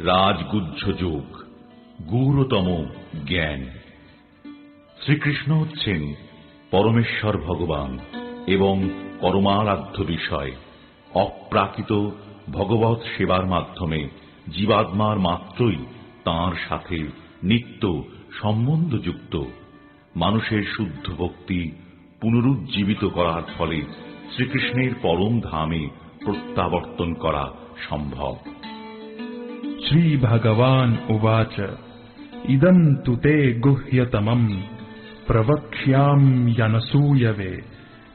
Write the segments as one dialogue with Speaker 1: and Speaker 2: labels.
Speaker 1: রাজগুহ্য যোগ গূঢ়তম জ্ঞান। শ্রীকৃষ্ণ হচ্ছেন পরমেশ্বর ভগবান এবং পরমারাধ্য বিষয়, অপ্রাকৃত ভগবত সেবার মাধ্যমে জীবাত্মার মাত্রই তাঁর সাথে নিত্য সম্বন্ধযুক্ত, মানুষের শুদ্ধ ভক্তি পুনরুজ্জীবিত করার ফলে শ্রীকৃষ্ণের পরম ধামে প্রত্যাবর্তন করা সম্ভব।
Speaker 2: श्रीभगवान् उवाच इदम् तु ते गुह्यतमम् प्रवक्ष्याम्यनसूयवे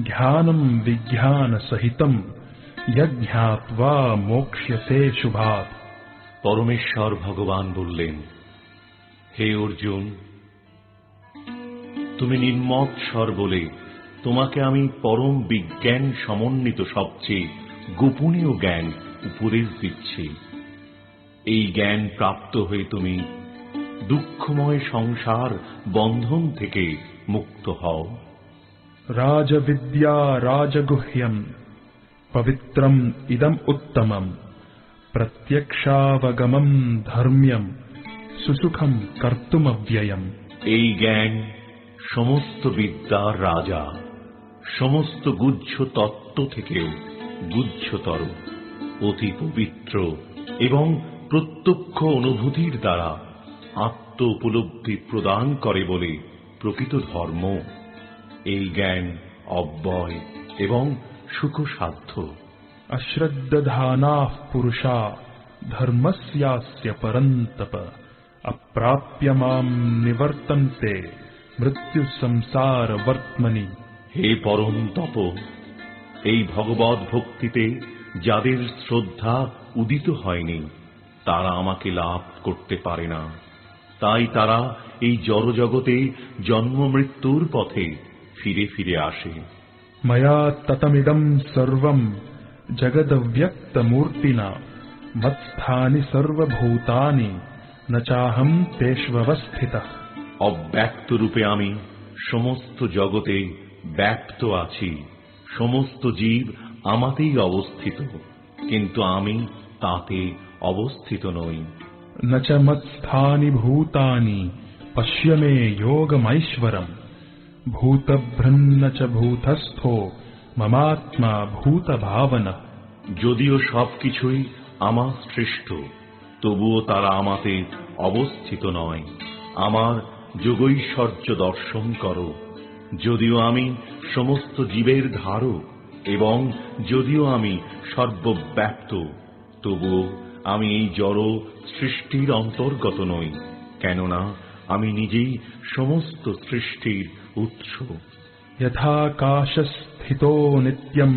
Speaker 2: ज्ञानम् विज्ञानसहितम् यज्ञात्वा मोक्ष्यसे शुभात्
Speaker 1: পরমেশ্বর ভগবান বললেন হে অর্জুন তুমি নির্মত স্বর বলে তোমাকে আমি পরম বিজ্ঞান সমন্বিত সবচেয়ে গোপনীয় জ্ঞান উপদেশ দিচ্ছি এই জ্ঞান প্রাপ্ত হয়ে তুমি দুঃখময় সংসার বন্ধন থেকে মুক্ত হও।
Speaker 2: রাজবিদ্যা রাজগুহ্যম পবিত্রম ইদম উত্তম প্রত্যক্ষাবগমম ধর্ম্যম সুসুখম কর্তুমব্যয়ম।
Speaker 1: এই জ্ঞান সমস্ত বিদ্যার রাজা সমস্ত গুজ্জ তত্ত্ব থেকেও গুজ্জতর অতি পবিত্র এবং প্রত্যক্ষ অনুভূতির দ্বারা আত্ম উপলব্ধি প্রদান করে বলে প্রকৃত ধর্ম। এই জ্ঞান অব্যয় এবং সুখসাধ্য।
Speaker 2: অশ্রদ্ধানা পুরুষা ধর্মস্যাস্য পরন্তপ। অপ্রাপ্য মাম নিবর্তন্তে মৃত্যু সংসার বর্তমানি।
Speaker 1: হে পরম তপ এই ভগবত ভক্তিতে যাদের শ্রদ্ধা উদিত হয়নি তারা আমাকে লাভ করতে পারে না। তাই তারা এই জড়জগতে জন্ম মৃত্যুর পথে ফিরে ফিরে আসে।
Speaker 2: মায়া ততমিদম সর্বম জগদ ব্যক্ত মূর্তি না মৎস্থানি সর্বভূতানি নচাহম তেষ্বস্থিত
Speaker 1: অব্যক্ত রূপে আমি সমস্ত জগতে ব্যক্ত আছি। সমস্ত জীব আমাতেই অবস্থিত। কিন্তু আমি তাতে অবস্থিত নই।
Speaker 2: নচমৎস্থানি ভূতানি পশ্যমে যোগমৈশ্বরম। ভূতভ্রন্ন চ ভূতস্থো মমাত্মা ভূত ভাবনা
Speaker 1: যদিও সবকিছুই আমার সৃষ্ট তবুও তারা আমাতে অবস্থিত নয়। আমার যোগৈশ্বর্য দর্শন করো। যদিও আমি সমস্ত জীবের ধারক এবং যদিও আমি সর্বব্যাপ্ত তবুও আমি এই জড় সৃষ্টির অন্তর্গত নই কেননা আমি নিজেই সমস্ত সৃষ্টির উৎস
Speaker 2: यथाकाशस्थितो नित्यम्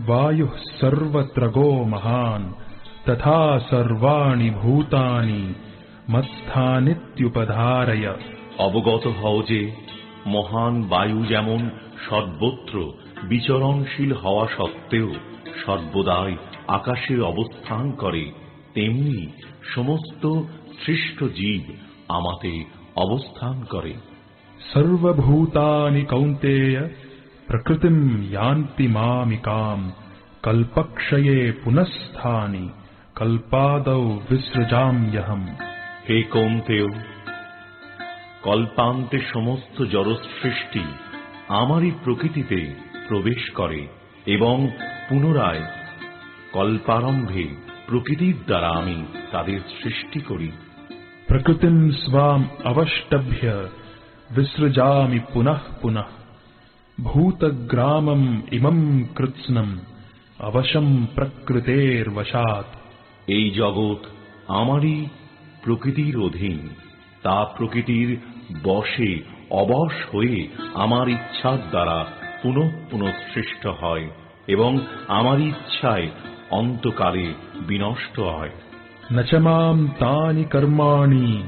Speaker 2: वायुः सर्वत्रगो महान् तथा सर्वाणि भूतानि मत्स्थानित्युपधारय
Speaker 1: অবগত হও যে মহান বায়ু যেমন সর্বত্র বিচরণশীল হওয়া সত্ত্বেও সর্বদাই আকাশে অবস্থান করে তেমনি সমস্ত সৃষ্ট জীব আমাতে অবস্থান করে।
Speaker 2: সর্বভূতানি কৌন্তেয় প্রকৃতিম ইয়ান্তি মামিকাম কল্পক্ষয়ে পুনঃস্থানি কল্পাদৌ বিসৃজাম্যহম
Speaker 1: হে কৌন্তেয় কল্পান্তে সমস্ত জড়সৃষ্টি আমারই প্রকৃতিতে প্রবেশ করে এবং পুনরায় কল্পারম্ভে প্রকৃতির দ্বারা আমি তাদের সৃষ্টি করি।
Speaker 2: প্রকৃতি স্বাম অবষ্টভ্য বিসৃজামি পুনঃ পুনঃ। ভূত গ্রামম ইমম কৃৎস্নম অবশম প্রকৃতের বশাত
Speaker 1: এই জগৎ আমারই প্রকৃতির অধীন। তা প্রকৃতির বসে অবশ হয়ে আমার ইচ্ছার দ্বারা পুনঃ পুনঃ সৃষ্ট হয় এবং আমার ইচ্ছায় অন্তকালে বিনষ্ট হয়।
Speaker 2: নচমাম তানি কর্মাণি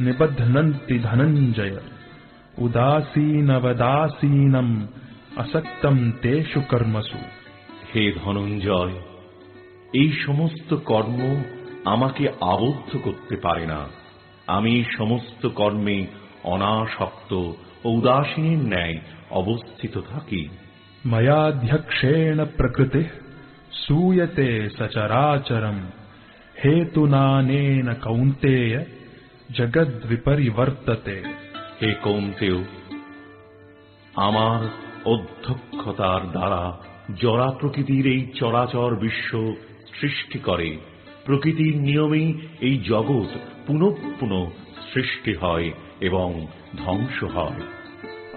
Speaker 2: নিবধনন্তি ধনঞ্জয়। উদাসীনবদাসীনম অসক্তম তেষু কর্মসু।
Speaker 1: হে ধনঞ্জয় এই সমস্ত কর্ম আমাকে আবদ্ধ করতে পারে না। আমি সমস্ত কর্মে অনাসক্ত ও উদাসীনের ন্যায় অবস্থিত থাকি।
Speaker 2: মায়াধ্যক্ষেণ প্রকৃতিঃ सूयते सचराचरम् हेतुनानेन कौन्तेय जगद्विपरिवर्तते
Speaker 1: হে কৌন্তেয় আমার অধ্যক্ষতার দ্বারা জরা প্রকৃতির এই চরাচর বিশ্ব সৃষ্টি করে প্রকৃতির নিয়মেই এই জগৎ পুনঃ পুনঃ সৃষ্টি হয় এবং ধ্বংস হয়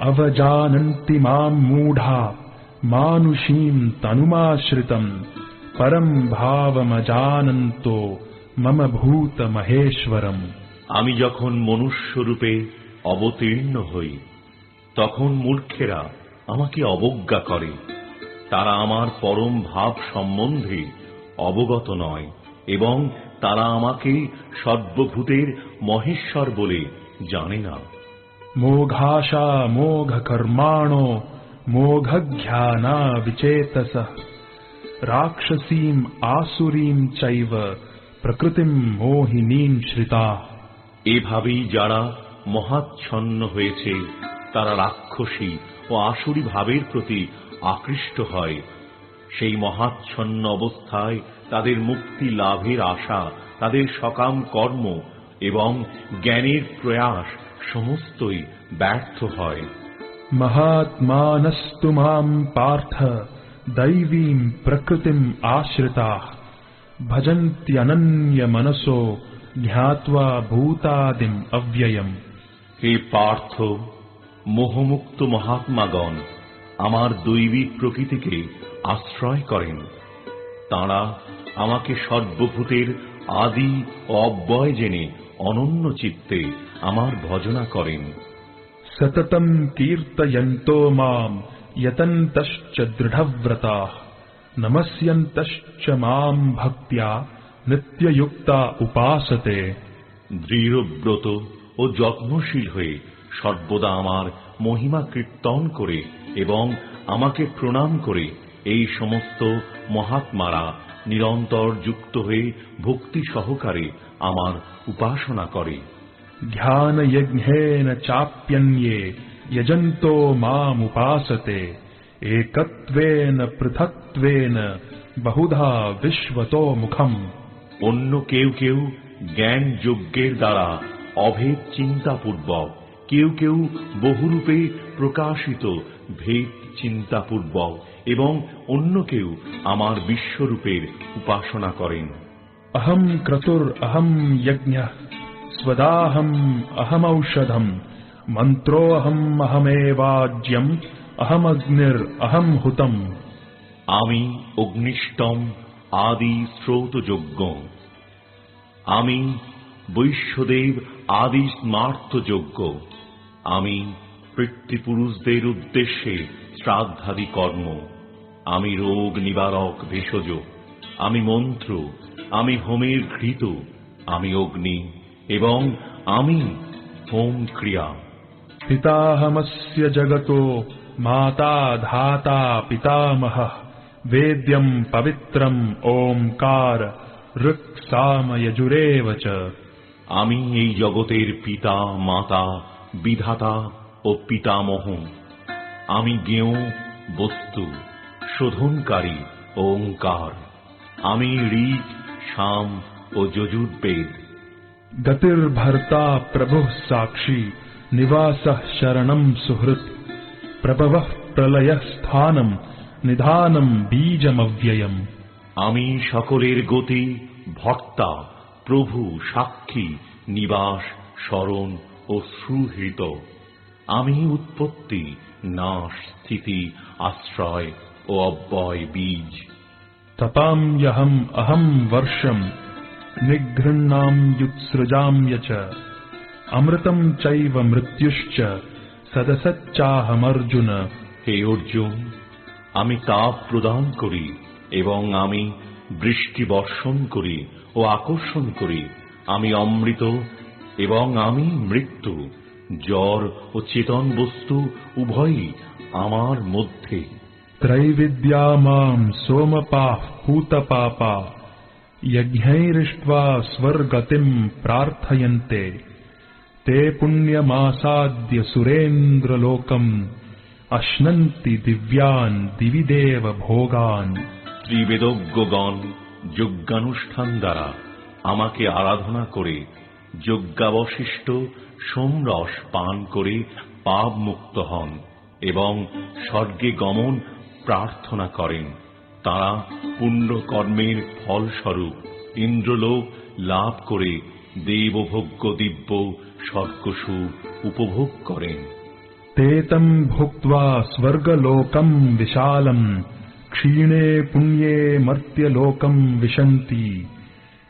Speaker 2: अवजानन्ति माम् मूढा मानुषीम् तनुमाश्रितम् परम् भावमजानन्तो मम भूतमहेश्वरम्
Speaker 1: আমি যখন মনুষ্যরূপে অবতীর্ণ হই তখন মূর্খেরা আমাকে অবজ্ঞা করে তারা আমার পরম ভাব সম্বন্ধে অবগত নয় এবং তারা আমাকে সর্বভূতের মহেশ্বর বলে জানে না
Speaker 2: मोघाशा मोघकर्माणो मोघज्ञाना विचेतसः राक्षसीम् आसुरीम् चैव प्रकृतिम् मोहिनीम् श्रिताः
Speaker 1: এভাবেই যারা মহাচ্ছন্ন হয়েছে তারা রাক্ষসী ও আসুরি ভাবের প্রতি আকৃষ্ট হয় সেই মহাচ্ছন্ন অবস্থায় তাদের মুক্তি লাভের আশা তাদের সকাম কর্ম এবং জ্ঞানের প্রয়াস সমস্তই ব্যর্থ হয়
Speaker 2: महात्मानस्तु माम् पार्थ दैवीम् प्रकृतिम् आश्रिताः भजन्त्यनन्यमनसो ज्ञात्वा भूतादिम् अव्ययम्
Speaker 1: হে পার্থ মোহমুক্ত মহাত্মাগণ আমার দৈবিক প্রকৃতিকে আশ্রয় করেন তাঁরা আমাকে সর্বভূতের আদি ও অব্যয় জেনে অনন্য চিত্তে আমার ভজনা করেন
Speaker 2: सततम् कीर्तयन्तो माम् यतन्तश्च दृढव्रताः नमस्यन्तश्च माम् भक्त्या नित्ययुक्ता उपासते
Speaker 1: দৃঢ়ব্রত ও যত্নশীল হয়ে সর্বদা আমার মহিমা কীর্তন করে এবং আমাকে প্রণাম করে এই সমস্ত মহাত্মারা নিরন্তর যুক্ত হয়ে ভক্তি সহকারে আমার উপাসনা করে
Speaker 2: ध्यानयज्ञेन चाप्यन्ये यजन्तो मामुपासते एकत्वेन पृथक्त्वेन बहुधा विश्वतो मुखम्
Speaker 1: অন্য কেউ কেউ জ্ঞান যজ্ঞের দ্বারা অভেদ চিন্তাপূর্বক কেউ কেউ বহুরূপে প্রকাশিত ভেদ চিন্তাপূর্বক এবং অন্য কেউ আমার বিশ্বরূপের উপাসনা করেন
Speaker 2: अहम् क्रतुर् यज्ञः स्वदाहम् अहमौषधम् मन्त्रोऽहम् अहमेवाज्यम् अहमग्निर् अहम् हुतम्
Speaker 1: আমি অগ্নিষ্টম আদি স্রোতযজ্ঞ আমি বৈশ্যদেব আদি স্মার্তযজ্ঞ আমি পিতৃপুরুষদের উদ্দেশ্যে শ্রাদ্ধাদি কর্ম আমি রোগ নিবারক ভেষজ আমি মন্ত্র আমি হোমের ঘৃত আমি অগ্নি এবং আমি হোম ক্রিয়া
Speaker 2: पिताहमस्य जगतो माता धाता पितामहः वेद्यम् पवित्रम् ओङ्कार ऋक् साम यजुरेव च
Speaker 1: আমি এই জগতের পিতা মাতা বিধাতা ও পিতামহ আমি জ্ঞেয় বস্তু শোধনকারী ও ওঙ্কার আমি ঋক শাম ও যজুর্বেদ
Speaker 2: गतिर्भर्ता प्रभुः साक्षी निवासः शरणम् सुहृत् प्रभवः प्रलयः स्थानम् निधानम् बीजमव्ययम्
Speaker 1: আমি সকলের গতি ভর্তা প্রভু সাক্ষী নিবাস স্মরণ ও সুহৃত আমি উৎপত্তি নাশ স্থিতি আশ্রয় ও অব্যয় বীজ
Speaker 2: तपाम्यहम् अहम् নিঘৃণাম যুৎসৃজাম চ অমৃতম চৈব মৃত্যুশ্চ সদসচ্চাহমর্জুন
Speaker 1: হে অর্জুন আমি তাপ প্রদান করি এবং আমি বৃষ্টি বর্ষণ করি ও আকর্ষণ করি। আমি অমৃত এবং আমি মৃত্যু। জ্বর ও চেতন বস্তু উভয়ই আমার মধ্যে।
Speaker 2: ত্রৈবিদ্যা মাম সোমপাহ পাপা यज्ञैरिष्ट्वा स्वर्गतिम् प्रार्थयन्ते ते पुण्यमासाद्य सुरेन्द्रलोकम् अश्नन्ति दिव्यान् दिवि देव भोगान्
Speaker 1: ত্রিবেদজ্ঞগণ যজ্ঞানুষ্ঠান দ্বারা আমাকে আরাধনা করে যজ্ঞাবশিষ্ট সোমরস পান করে পাপ মুক্ত হন এবং স্বর্গে গমন প্রার্থনা করেন তারা পুণ্যকর্মের ফলস্বরূপ ইন্দ্রলোক লাভ করে দেবভোগ্য দিব্য স্বর্গসুখ উপভোগ করেন
Speaker 2: ते तम् भुक्त्वा स्वर्गलोकम् विशालम् क्षीणे पुण्ये मर्त्यलोकम् विशन्ति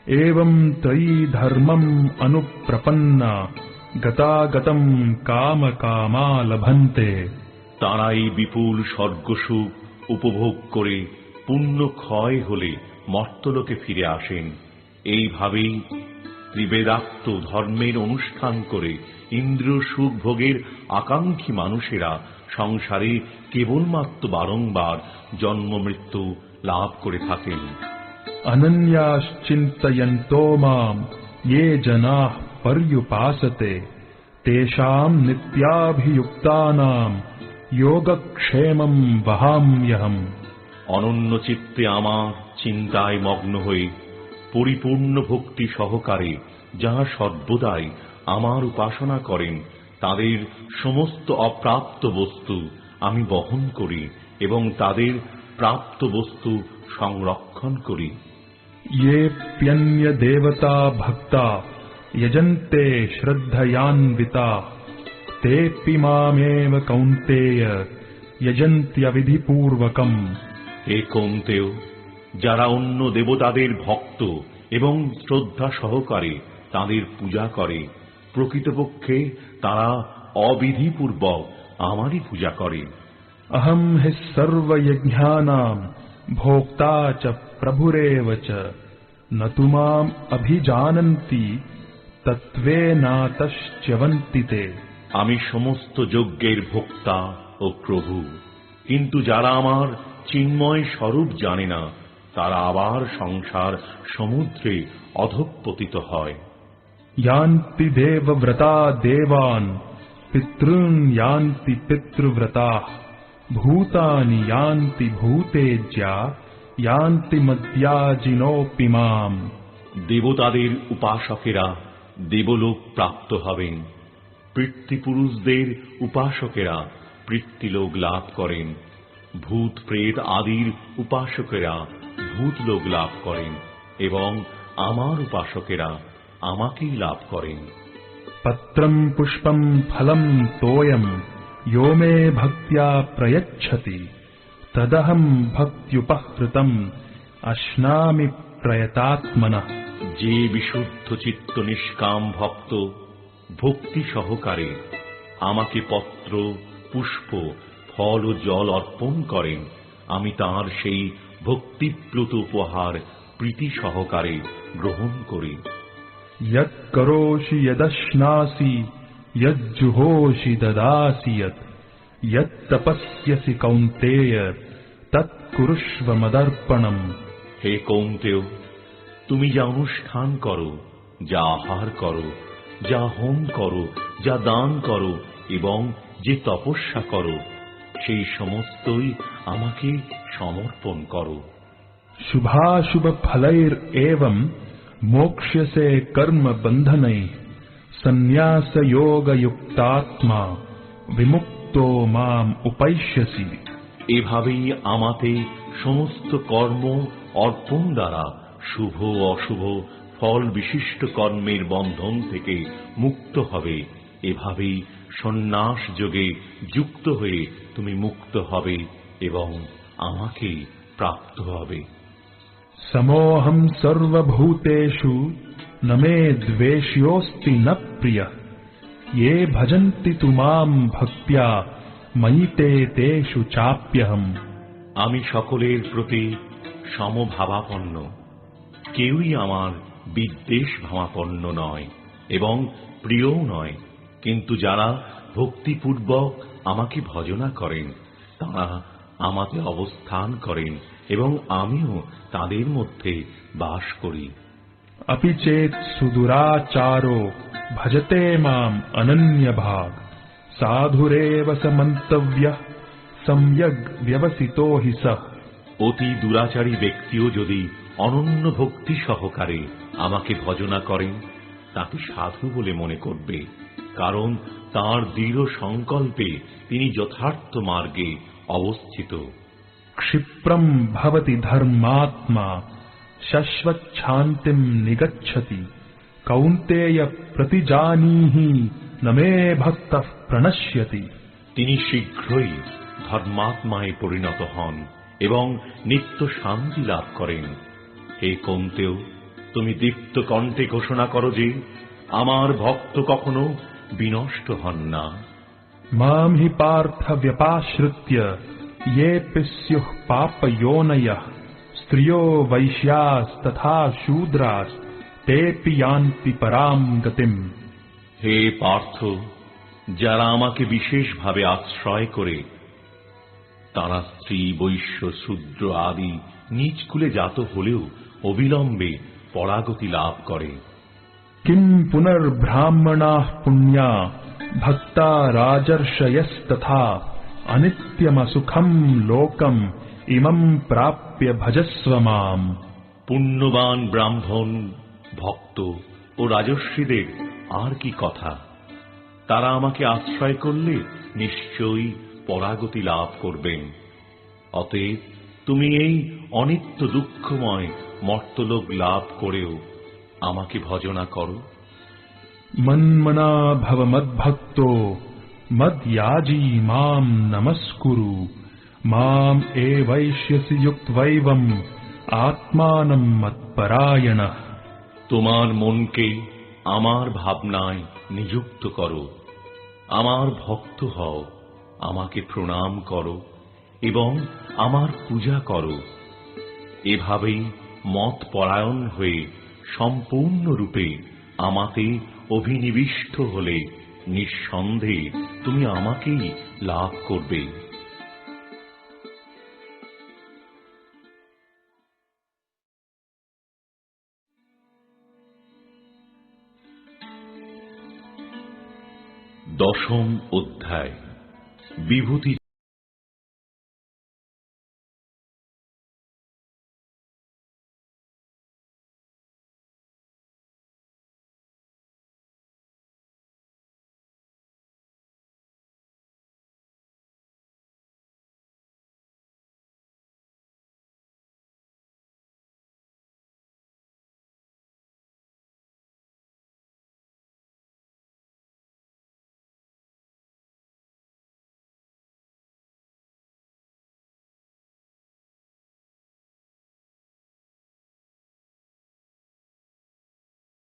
Speaker 2: एवम् त्रयी धर्मम् अनुप्रपन्ना गतागतम् कामकामा लभन्ते
Speaker 1: তারা এই বিপুল স্বর্গসুখ উপভোগ করে পুণ্য ক্ষয় হলে মর্তলোকে ফিরে আসেন। এইভাবেই ত্রিবেদাত্ম ধর্মের অনুষ্ঠান করে ইন্দ্র সুখ ভোগের আকাঙ্ক্ষী মানুষেরা সংসারে কেবলমাত্র বারংবার জন্ম মৃত্যু লাভ করে থাকেন।
Speaker 2: অনন্যাশ্চিন্তয়ন্তো মাম ইয়ে জনা পর্যুপাসতে, তেষাম নিত্যাভিযুক্তানাম, যোগক্ষেমম বহাম্যহম।
Speaker 1: অনন্য চিত্তে আমার চিন্তায় মগ্ন হয়ে পরিপূর্ণ ভক্তি সহকারে যাহা সর্বদাই আমার উপাসনা করেন তাদের সমস্ত অপ্রাপ্ত বস্তু আমি বহন করি এবং তাদের প্রাপ্ত বস্তু সংরক্ষণ করি
Speaker 2: येऽप्यन्यदेवता भक्ता यजन्ते श्रद्धयान्विता तेऽपि मामेव कौन्तेय यजन्त्यविधिपूर्वकम्
Speaker 1: হে কমতেও যারা অন্য দেবতাদের ভক্ত এবং শ্রদ্ধা সহকারে তাদের পূজা করে প্রকৃতপক্ষে তারা অবিধিপূর্বক আমারই পূজা করে।
Speaker 2: অহম হে সর্বযজ্ঞানাম ভোক্তা চ প্রভুরেব চ। নতুমাম অভিজানন্তি তত্ত্বে নাতশ্চবন্তিতে
Speaker 1: আমি সমস্ত যজ্ঞের ভোক্তা ও প্রভু কিন্তু যারা আমার চিন্ময় স্বরূপ জানে না তারা আবার সংসার সমুদ্রে অধঃপতিত হয়।
Speaker 2: দেবান পিতৃব্রতা ভূতানি
Speaker 1: দেবতাদের উপাসকেরা দেবলোক প্রাপ্ত হবেন। পিতৃপুরুষদের উপাসকেরা পৃথিবীলোক লাভ করেন। ভূত প্রেত আদির উপাসকেরা ভূতলোক লাভ করেন এবং আমার উপাসকেরা আমাকেই লাভ করেন
Speaker 2: पत्रम् पुष्पम् फलम् तोयम् यो मे भक्त्या प्रयच्छति तदहम् भक्त्युपहृतम् अश्नामि प्रयतात्मनः
Speaker 1: যে বিশুদ্ধ চিত্ত নিষ্কাম ভক্ত ভক্তি সহকারে আমাকে পত্র পুষ্প ফল ও জল অর্পণ করেন। আমি তার সেই ভক্তিপ্লুত উপহার প্রীতি সহকারে গ্রহণ করি।
Speaker 2: করোষি যদশ্নাসি যজ্জুহোষি দদাসি তপস্যসি কৌন্তেয় তৎকুরুষ্ব মদর্পণম।
Speaker 1: হে কৌন্তেয় তুমি যা অনুষ্ঠান করো যা আহার করো যা হোম করো যা দান করো এবং যে তপস্যা করো সেই সমস্তই আমাকে সমর্পণ করো।
Speaker 2: শুভাশুভ ফলের এবং মোক্ষ্যসে কর্ম বন্ধনে সন্ন্যাস যোগ যুক্তাত্মা বিমুক্ত মাম উপাইষ্যসি
Speaker 1: এভাবেই আমাতে সমস্ত কর্ম অর্পণ দ্বারা শুভ অশুভ ফল বিশিষ্ট কর্মের বন্ধন থেকে মুক্ত হবে। এভাবেই সন্ন্যাস যোগে যুক্ত হয়ে তুমি মুক্ত হবে এবং আমাকেই প্রাপ্ত হবে
Speaker 2: समोऽहम् सर्वभूतेषु न मे द्वेष्योऽस्ति न प्रियः ये भजन्ति तु माम् भक्त्या मयि ते तेषु चाप्यहम्
Speaker 1: আমি সকলের প্রতি সমভাবাপন্ন কেউই আমার বিদ্বেষ ভাবাপন্ন নয় এবং প্রিয়ও নয় কিন্তু যারা ভক্তিপূর্বক আমাকে ভজনা করেন তারা আমাতে অবস্থান করেন এবং আমিও তাদের মধ্যে বাস করি
Speaker 2: अपि चेत् सुदुराचारो भजते माम् अनन्यभाग् साधुरेव स मन्तव्यः सम्यग् व्यवसितो हि सः
Speaker 1: অতি দুরাচারী ব্যক্তিও যদি অনন্য ভক্তি সহকারে আমাকে ভজনা করেন তাকে সাধু বলে মনে করবে কারণ তার দৃঢ় সংকল্পে তিনি যথার্থ মার্গে অবস্থিত।
Speaker 2: ক্ষিপ্রম ভবতি ধর্মাত্মা শাশ্বচ্ছান্তিম নিগচ্ছতি কৌন্তেয় প্রতিজানীহি নমে ভক্ত প্রণশ্যতি।
Speaker 1: তিনি শীঘ্রই ধর্মাত্মায় পরিণত হন এবং নিত্য শান্তি লাভ করেন। হে কৌন্তেও তুমি দীপ্ত কণ্ঠে ঘোষণা করো যে আমার ভক্ত কখনো বিনষ্ট হন না
Speaker 2: माम् हि पार्थ व्यपाश्रित्य येऽपि स्युः पापयोनयः स्त्रियो वैश्यास्तथा शूद्रास्तेऽपि यान्ति पराम् गतिम्
Speaker 1: হে পার্থ যারা আমাকে বিশেষভাবে আশ্রয় করে তারা স্ত্রী বৈশ্য শূদ্র আদি নিজ কুলে জাত হলেও অবিলম্বে পরাগতি লাভ করে
Speaker 2: किम् पुनर्ब्राह्मणाः पुण्या भक्ता राजर्षयस्तथा अनित्यमसुखम् लोकम् इमम् प्राप्य भजस्व माम्
Speaker 1: পুণ্যবান ব্রাহ্মণ ভক্ত ও রাজস্বীদের আর কি কথা তারা আমাকে আশ্রয় করলে নিশ্চয়ই পরাগতি লাভ করবেন অতএব তুমি এই অনিত্য দুঃখময় মর্তলোক লাভ করেও আমাকে ভজনা করো।
Speaker 2: মন্মনা ভব মদ্ভক্ত মদ্যাজি মাম নমস্কুরু। মাম এ বৈশ্যসি যুক্তৈবম আত্মানম মৎপরায়ণ।
Speaker 1: তোমার মনকে আমার ভাবনায় নিযুক্ত করো। আমার ভক্ত হও আমাকে প্রণাম করো এবং আমার পূজা করো। এভাবেই মত পরায়ণ হয়ে সম্পূর্ণরূপে আমাতে অভিনিবিষ্ট হলে নিঃসন্দেহে তুমি আমাকেই লাভ করবে। দশম অধ্যায় বিভূতি